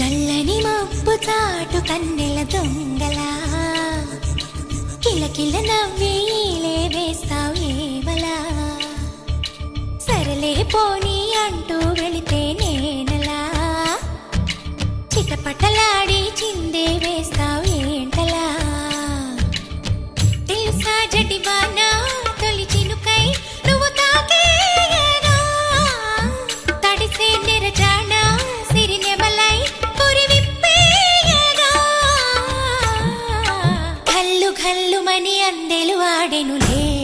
నల్లని మబ్బు తాటు కన్నెల దొంగలా. కిలకిల నవ్వేలే వేస్తావు సరలే పోనీ అంటూ వెళితే నేనలా. చిటపటలాడి చిందే వేస్తావేంటలా తెలుసా జటివానా ఘల్లుమని అందెలు వాడెనులే